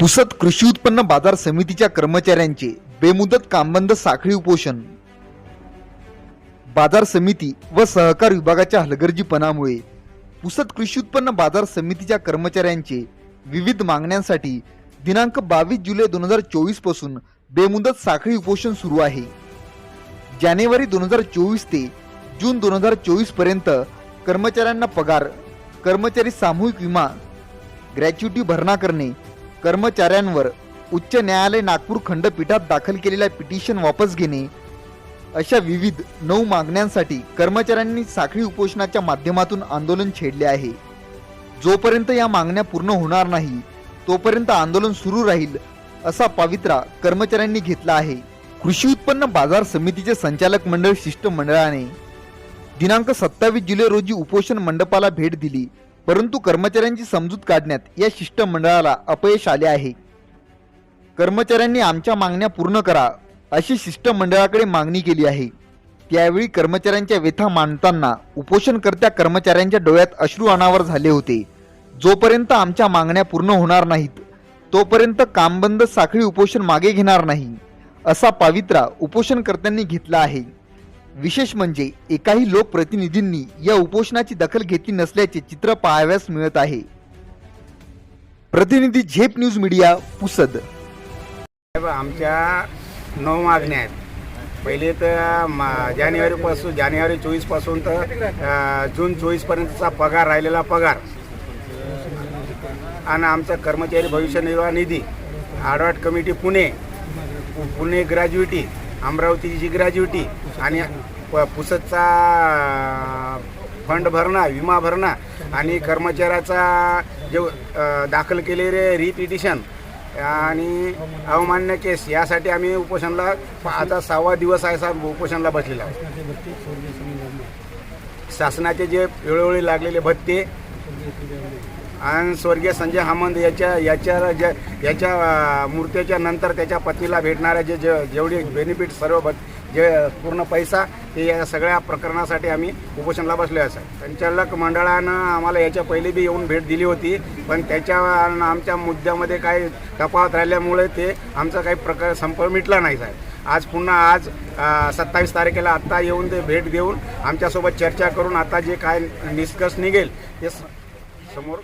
पुसद कृषी उत्पन्न बाजार समितीच्या कर्मचाऱ्यांचे बेमुदत कामबंद साखळी उपोषण. बाजार समिती व सहकार विभागाच्या हलगर्जीपणामुळे पुसद कृषी उत्पन्न बाजार समितीच्या कर्मचाऱ्यांचे विविध मागण्यांसाठी दिनांक बावीस जुलै दोन हजार चोवीसपासून बेमुदत साखळी उपोषण सुरू आहे. जानेवारी दोन हजार चोवीस ते जून दोन हजार चोवीसपर्यंत कर्मचाऱ्यांना पगार कर्मचारी सामूहिक विमा ग्रॅच्युटी भरणा करणे कर्मचाऱ्यांवर उच्च न्यायालय नागपूर खंडपीठात दाखल केलेल्या पिटिशन वापस घेणे अशा विविध नऊ मागण्यांसाठी कर्मचाऱ्यांनी साखळी उपोषणाच्या माध्यमातून आंदोलन छेडले आहे. जोपर्यंत या मागण्या पूर्ण होणार नाही तोपर्यंत आंदोलन सुरू राहील असा पावित्रा कर्मचाऱ्यांनी घेतला आहे. कृषी उत्पन्न बाजार समितीचे संचालक मंडळ शिष्टमंडळाने दिनांक सत्तावीस जुलै रोजी उपोषण मंडपाला भेट दिली. परंतु कर्मचाऱ्यांची समजूत काढण्यात या शिष्टमंडळाला अपयश आले आहे. कर्मचाऱ्यांनी आमच्या मागण्या पूर्ण करा अशी शिष्टमंडळाकडे मागणी केली आहे. त्यावेळी कर्मचाऱ्यांच्या व्यथा मांडताना उपोषणकर्त्या कर्मचाऱ्यांच्या डोळ्यात अश्रू अनावर झाले होते. जोपर्यंत आमच्या मागण्या पूर्ण होणार नाहीत तोपर्यंत कामबंद साखळी उपोषण मागे घेणार नाही असा पावित्रा उपोषणकर्त्यांनी घेतला आहे. विशेष म्हणजे एकाही लोकप्रतिनिधींनी या उपोषणाची दखल घेतली नसल्याचे चित्र पाहाव्यास मिळत आहे. प्रतिनिधी झेप न्यूज मीडिया पुसद. आमच्या नऊ मागण्या आहेत. पहिले तर मा- जानेवारीपासून जानेवारी चोवीसपासून तर जून चोवीसपर्यंतचा पगार राहिलेला पगार. आणि आमचा कर्मचारी भविष्य निर्वाह निधी आडवाट कमिटी पुणे पुणे ग्रॅज्युएटी अमरावतीची ग्रॅज्युटी आणि प- पुसदचा फंड भरणा विमा भरणा आणि कर्मचाऱ्याचा जे दाखल केलेले रिपिटिशन आणि अवमान्य केस यासाठी आम्ही उपोषणला आता सहावा दिवस आहे साहेब उपोषणला बसलेला शासनाचे जे वेळोवेळी लागलेले भत्ते आणि स्वर्गीय संजय हामंत याच्या याच्या ज्या याच्या मूर्तीच्या नंतर त्याच्या पत्नीला भेटणाऱ्या जे जे जेवढे बेनिफिट सर्व जे पूर्ण पैसा ते या सगळ्या प्रकरणासाठी आम्ही उपोषणला बसले असं. संचालक मंडळानं आम्हाला याच्या पहिले बी येऊन भेट दिली होती पण त्याच्या आमच्या मुद्द्यामध्ये काही तफावत राहिल्यामुळे ते आमचा काही प्रकार संपर्क मिटला नाही साहेब. आज पुन्हा आज सत्तावीस तारखेला आत्ता येऊन ते भेट देऊन आमच्यासोबत चर्चा करून आता जे काय निष्कर्ष निघेल ते स- समोर